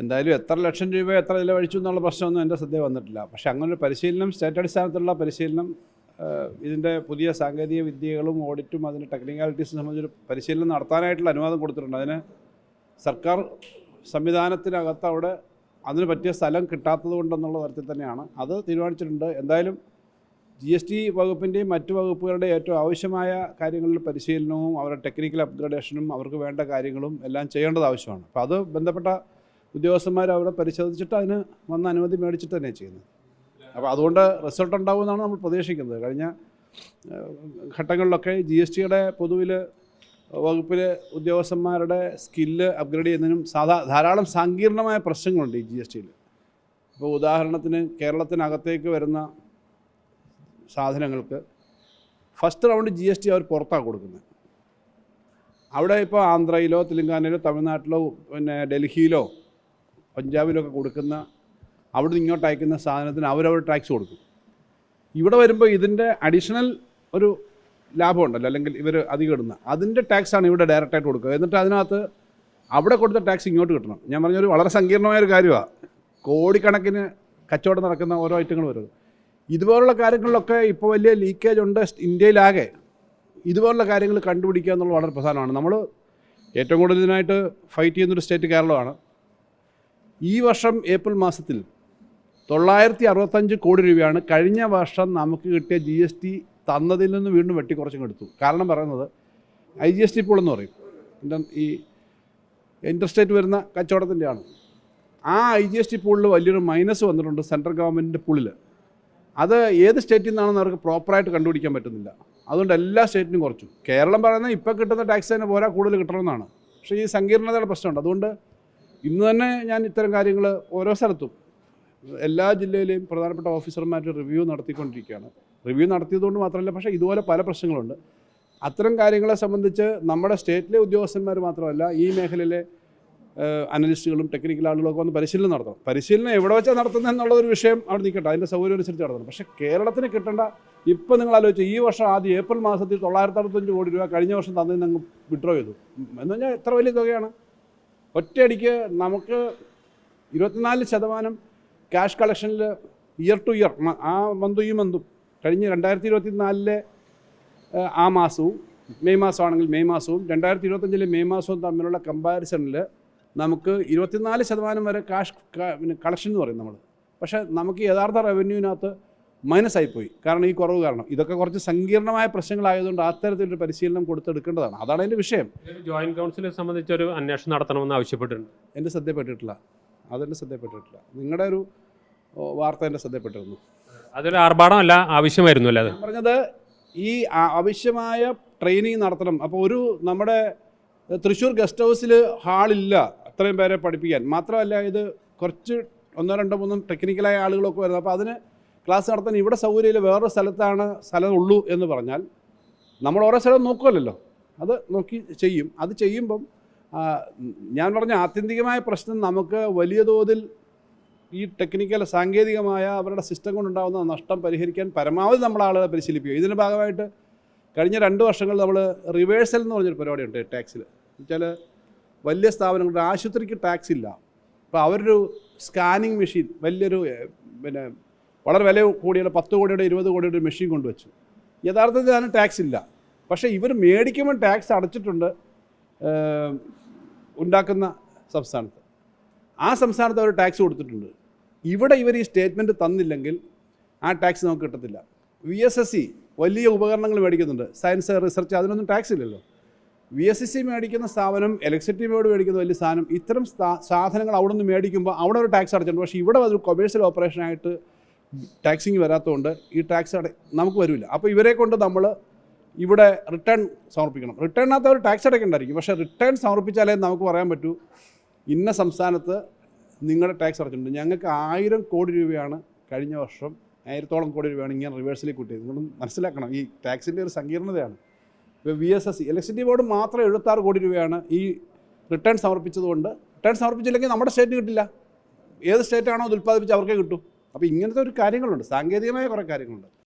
എന്തായാലും എത്ര ലക്ഷം രൂപ എത്ര ചിലവഴിച്ചു എന്നുള്ള പ്രശ്നമൊന്നും എന്റെ ശ്രദ്ധ വന്നിട്ടില്ല. പക്ഷേ അങ്ങനൊരു പരിശീലനം സ്റ്റേറ്റ് അടിസ്ഥാനത്തിലുള്ള പരിശീലനം ഇതിന്റെ പുതിയ സാങ്കേതിക വിദ്യകളും ഓഡിറ്റും അതിന്റെ ടെക്നിക്കാലിറ്റീസും സംബന്ധിച്ചൊരു പരിശീലനം നടത്താനായിട്ടുള്ള അനുവാദം കൊടുത്തിട്ടുണ്ട്. അതിന് സർക്കാർ സംവിധാനത്തിനകത്ത് അവിടെ അതിന് പറ്റിയ സ്ഥലം കിട്ടാത്തത് കൊണ്ടെന്നുള്ള തരത്തിൽ തന്നെയാണ്. അത് തീരുമാനിച്ചിട്ടുണ്ട്. എന്തായാലും ജി എസ് ടി വകുപ്പിന്റെയും മറ്റു വകുപ്പുകളുടെ ഏറ്റവും ആവശ്യമായ കാര്യങ്ങളിൽ പരിശീലനവും അവരുടെ ടെക്നിക്കൽ അപ്ഗ്രഡേഷനും അവർക്ക് വേണ്ട കാര്യങ്ങളും എല്ലാം ചെയ്യേണ്ടത് ആവശ്യമാണ്. അപ്പോൾ അത് ബന്ധപ്പെട്ട ഉദ്യോഗസ്ഥന്മാർ അവിടെ പരിശോധിച്ചിട്ട് അതിന് വന്ന അനുമതി മേടിച്ചിട്ട് തന്നെ ചെയ്യുന്നത്. അപ്പോൾ അതുകൊണ്ട് റിസൾട്ട് ഉണ്ടാവുമെന്നാണ് നമ്മൾ പ്രതീക്ഷിക്കുന്നത്. കഴിഞ്ഞ ഘട്ടങ്ങളിലൊക്കെ ജി എസ് ടിയുടെ പൊതുവിൽ വകുപ്പിലെ ഉദ്യോഗസ്ഥന്മാരുടെ സ്കില്ല് അപ്ഗ്രേഡ് ചെയ്യുന്നതിനും സാധാ ധാരാളം സങ്കീർണമായ പ്രശ്നങ്ങളുണ്ട് ഈ ജി എസ് ടിയിൽ. ഇപ്പോൾ ഉദാഹരണത്തിന് കേരളത്തിനകത്തേക്ക് വരുന്ന സാധനങ്ങൾക്ക് first round G S T അവർ പുറത്താണ് കൊടുക്കുന്നത്. അവിടെ ഇപ്പോൾ ആന്ധ്രയിലോ തെലുങ്കാനയിലോ തമിഴ്നാട്ടിലോ പിന്നെ ഡൽഹിയിലോ പഞ്ചാബിലോ ഒക്കെ കൊടുക്കുന്ന അവിടെ ഇങ്ങോട്ട് അയക്കുന്ന സാധനത്തിന് അവരവർ ടാക്സ് കൊടുക്കും. ഇവിടെ വരുമ്പോൾ ഇതിന്റെ അഡീഷണൽ ഒരു ലാഭമുണ്ടല്ലോ അല്ലെങ്കിൽ ഇവർ അധികം ഇടുന്ന അതിന്റെ ടാക്സാണ് ഇവിടെ ഡയറക്റ്റായിട്ട് കൊടുക്കുക. എന്നിട്ട് അതിനകത്ത് അവിടെ കൊടുത്ത ടാക്സ് ഇങ്ങോട്ട് കിട്ടണം. ഞാൻ പറഞ്ഞൊരു വളരെ സങ്കീർണമായ ഒരു കാര്യമാണ് കോടിക്കണക്കിന് കച്ചവടം നടക്കുന്ന ഓരോ ഐറ്റങ്ങൾ വരുന്നത്. ഇതുപോലുള്ള കാര്യങ്ങളിലൊക്കെ ഇപ്പോൾ വലിയ ലീക്കേജ് ഉണ്ട് ഇന്ത്യയിലാകെ. ഇതുപോലുള്ള കാര്യങ്ങൾ കണ്ടുപിടിക്കുക എന്നുള്ളത് വളരെ പ്രധാനമാണ്. നമ്മൾ ഏറ്റവും കൂടുതൽ ഇതിനായിട്ട് ഫൈറ്റ് ചെയ്യുന്നൊരു സ്റ്റേറ്റ് കേരളമാണ്. ഈ വർഷം ഏപ്രിൽ മാസത്തിൽ തൊള്ളായിരത്തി അറുപത്തഞ്ച് കോടി രൂപയാണ് കഴിഞ്ഞ വർഷം നമുക്ക് കിട്ടിയ ജി എസ് ടി തന്നതിൽ നിന്ന് വീണ്ടും വെട്ടിക്കുറച്ചും എടുത്തു. കാരണം പറയുന്നത് ഐ ജി എസ് ടി പോളെന്ന് പറയും. ഈ ഇൻട്രസ്റ്റേറ്റ് വരുന്ന കച്ചവടത്തിന്റെയാണ്. ആ ഐ ജി എസ് ടി പൂളിൽ വലിയൊരു മൈനസ് വന്നിട്ടുണ്ട് സെൻട്രൽ ഗവൺമെന്റിന്റെ പൂളിൽ അത് ഏത് സ്റ്റേറ്റിൽ നിന്നാണെന്ന് അവർക്ക് പ്രോപ്പറായിട്ട് കണ്ടുപിടിക്കാൻ പറ്റുന്നില്ല. അതുകൊണ്ട് എല്ലാ സ്റ്റേറ്റിനും കുറച്ചു. കേരളം പറയുന്നത് ഇപ്പോൾ കിട്ടുന്ന ടാക്സ് തന്നെ പോരാ കൂടുതൽ കിട്ടണമെന്നാണ്. പക്ഷേ ഈ സങ്കീർണതയുടെ പ്രശ്നമുണ്ട്. അതുകൊണ്ട് ഇന്ന് തന്നെ ഞാൻ ഇത്തരം കാര്യങ്ങൾ ഓരോ സ്ഥലത്തും. എല്ലാ ജില്ലയിലെയും പ്രധാനപ്പെട്ട ഓഫീസർമാരുടെ റിവ്യൂ നടത്തിക്കൊണ്ടിരിക്കുകയാണ്. റിവ്യൂ നടത്തിയതുകൊണ്ട് മാത്രമല്ല പക്ഷേ ഇതുപോലെ പല പ്രശ്നങ്ങളുണ്ട്. അത്തരം കാര്യങ്ങളെ സംബന്ധിച്ച് നമ്മുടെ സ്റ്റേറ്റിലെ ഉദ്യോഗസ്ഥന്മാർ മാത്രമല്ല ഈ മേഖലയിലെ അനലിസ്റ്റുകളും ടെക്നിക്കൽ ആളുകളൊക്കെ വന്ന് പരിശീലനം നടത്തണം. പരിശീലനം എവിടെ വെച്ചാൽ നടത്തുന്നത് എന്നുള്ളൊരു വിഷയം അവിടെ നിൽക്കട്ടെ അതിന്റെ സൗകര്യം അനുസരിച്ച് നടത്തണം. പക്ഷേ കേരളത്തിന് കിട്ടേണ്ട ഇപ്പം നിങ്ങൾ ആലോചിച്ചു ഈ വർഷം ആദ്യം ഏപ്രിൽ മാസത്തിൽ തൊള്ളായിരത്തി അറുപത്തഞ്ച് കോടി രൂപ കഴിഞ്ഞ വർഷം തന്നതിൽ നിന്ന് വിഡ്രോ ചെയ്തു. എന്ന് പറഞ്ഞാൽ എത്ര വലിയ തുകയാണ്? ഒറ്റയടിക്ക് നമുക്ക് ഇരുപത്തിനാല് ശതമാനം ക്യാഷ് കളക്ഷനിൽ ഇയർ ടു ഇയർ ആ മന്തും ഈ മന്തും കഴിഞ്ഞ് രണ്ടായിരത്തി ഇരുപത്തി നാലിലെ ആ മാസവും മെയ് മാസമാണെങ്കിൽ മെയ് മാസവും രണ്ടായിരത്തി ഇരുപത്തഞ്ചിലെ മെയ് മാസവും തമ്മിലുള്ള കമ്പാരിസണിൽ നമുക്ക് ഇരുപത്തിനാല് ശതമാനം വരെ കാഷ് പിന്നെ കളക്ഷൻ എന്ന് പറയും നമ്മൾ. പക്ഷേ നമുക്ക് യഥാർത്ഥ റവന്യൂവിനകത്ത് മൈനസ് ആയിപ്പോയി കാരണം ഈ കുറവ് കാരണം. ഇതൊക്കെ കുറച്ച് സങ്കീർണമായ പ്രശ്നങ്ങളായതുകൊണ്ട് അത്തരത്തിലൊരു പരിശീലനം കൊടുത്തെടുക്കേണ്ടതാണ്. അതാണ് എന്റെ വിഷയം. ജോയിന്റ് കൗൺസിലെ സംബന്ധിച്ച് ഒരു അന്വേഷണം നടത്തണമെന്ന് ആവശ്യപ്പെട്ടിട്ടുണ്ട്. എന്റെ ശ്രദ്ധപ്പെട്ടിട്ടില്ല അതെന്റെ ശ്രദ്ധപ്പെട്ടിട്ടില്ല നിങ്ങളുടെ ഒരു വാർത്ത എന്റെ ശ്രദ്ധപ്പെട്ടിരുന്നു അതൊരു ആർഭാടമല്ല ആവശ്യമായിരുന്നു അല്ലേ അത്? ഞാൻ പറഞ്ഞത് ഈ ആവശ്യമായ ട്രെയിനിങ് നടത്തണം. അപ്പോൾ ഒരു നമ്മുടെ തൃശ്ശൂർ ഗസ്റ്റ് ഹൗസിൽ ഹാളില്ല അത്രയും പേരെ പഠിപ്പിക്കാൻ. മാത്രമല്ല ഇത് കുറച്ച് ഒന്നോ രണ്ടോ മൂന്നോ ടെക്നിക്കലായ ആളുകളൊക്കെ വരുന്നത്. അപ്പോൾ അതിന് ക്ലാസ് നടത്താൻ ഇവിടെ സൗകര്യമില്ല വേറൊരു സ്ഥലത്താണ് സ്ഥലം ഉള്ളൂ എന്ന് പറഞ്ഞാൽ നമ്മൾ ഓരോ സ്ഥലം നോക്കുമല്ലോ അത് നോക്കി ചെയ്യും. അത് ചെയ്യുമ്പം ഞാൻ പറഞ്ഞ ആത്യന്തികമായ പ്രശ്നം നമുക്ക് വലിയ തോതിൽ ഈ ടെക്നിക്കൽ സാങ്കേതികമായ അവരുടെ സിസ്റ്റം കൊണ്ടുണ്ടാകുന്ന നഷ്ടം പരിഹരിക്കാൻ പരമാവധി നമ്മൾ ആളുകളെ പരിശീലിപ്പിക്കുക ഇതിന്റെ ഭാഗമായിട്ട് കഴിഞ്ഞ രണ്ട് വർഷങ്ങൾ നമ്മൾ റിവേഴ്സൽ എന്ന് പറഞ്ഞൊരു പരിപാടിയുണ്ട് ടാക്സിൽ വെച്ചാൽ വലിയ സ്ഥാപനങ്ങളുടെ ആശുപത്രിക്ക് ടാക്സ് ഇല്ല. അപ്പോൾ അവരൊരു സ്കാനിങ് മെഷീൻ വലിയൊരു പിന്നെ വളരെ വില കൂടിയുള്ള പത്ത് കോടിയുടെ ഇരുപത് കോടിയുടെ ഒരു മെഷീൻ കൊണ്ടുവച്ചു. യഥാർത്ഥത്തിൽ അതിന് ടാക്സ് ഇല്ല. പക്ഷേ ഇവർ മേടിക്കുമ്പോൾ ടാക്സ് അടച്ചിട്ടുണ്ട് ഉണ്ടാക്കുന്ന സംസ്ഥാനത്ത്. ആ സംസ്ഥാനത്ത് അവർ ടാക്സ് കൊടുത്തിട്ടുണ്ട്. ഇവിടെ ഇവർ ഈ സ്റ്റേറ്റ്മെന്റ് തന്നില്ലെങ്കിൽ ആ ടാക്സ് നമുക്ക് കിട്ടത്തില്ല. വി എസ് എസ് സി വലിയ ഉപകരണങ്ങൾ മേടിക്കുന്നുണ്ട്. സയൻസ് റിസർച്ച് അതിനൊന്നും ടാക്സ് ഇല്ലല്ലോ. വി എസ് എസ് സി മേടിക്കുന്ന സ്ഥാപനം ഇലക്ട്രിസിറ്റി ബോർഡ് മേടിക്കുന്ന വലിയ സാധനം ഇത്തരം സാധനങ്ങൾ അവിടെ നിന്ന് മേടിക്കുമ്പോൾ അവിടെ ഒരു ടാക്സ് അടച്ചിട്ടുണ്ട്. പക്ഷേ ഇവിടെ അതൊരു കൊമേഴ്ഷ്യൽ ഓപ്പറേഷനായിട്ട് ടാക്സിങ് വരാത്തതുകൊണ്ട് ഈ ടാക്സ് നമുക്ക് വരില്ല അപ്പോൾ ഇവരെ കൊണ്ട് നമ്മൾ ഇവിടെ റിട്ടേൺ സമർപ്പിക്കണം. റിട്ടേണിനകത്ത് അവർ ടാക്സ് അടയ്ക്കേണ്ടായിരിക്കും. പക്ഷേ റിട്ടേൺ സമർപ്പിച്ചാലേ നമുക്ക് പറയാൻ പറ്റൂ ഇന്ന സംസ്ഥാനത്ത് നിങ്ങളുടെ ടാക്സ് അടച്ചിട്ടുണ്ട്. ഞങ്ങൾക്ക് ആയിരം കോടി രൂപയാണ് കഴിഞ്ഞ വർഷം ആയിരത്തോളം കോടി രൂപയാണ് ഇങ്ങനെ റിവേഴ്സിലേക്ക് കൂട്ടിയത്. നിങ്ങൾ മനസ്സിലാക്കണം ഈ ടാക്സിന്റെ ഒരു സങ്കീർണതയാണ്. ഇപ്പോൾ V S S C electricity board മാത്രം എഴുപത്താറ് കോടി രൂപയാണ് ഈ റിട്ടേൺ സമർപ്പിച്ചതുകൊണ്ട് റിട്ടേൺ സമർപ്പിച്ചില്ലെങ്കിൽ നമ്മുടെ സ്റ്റേറ്റ് കിട്ടില്ല. ഏത് സ്റ്റേറ്റാണോ അത് ഉൽപ്പാദിപ്പിച്ച് അവർക്കേ കിട്ടൂ. അപ്പോൾ ഇങ്ങനത്തെ ഒരു കാര്യങ്ങളുണ്ട്. സാങ്കേതികമായ കുറേ കാര്യങ്ങളുണ്ട്.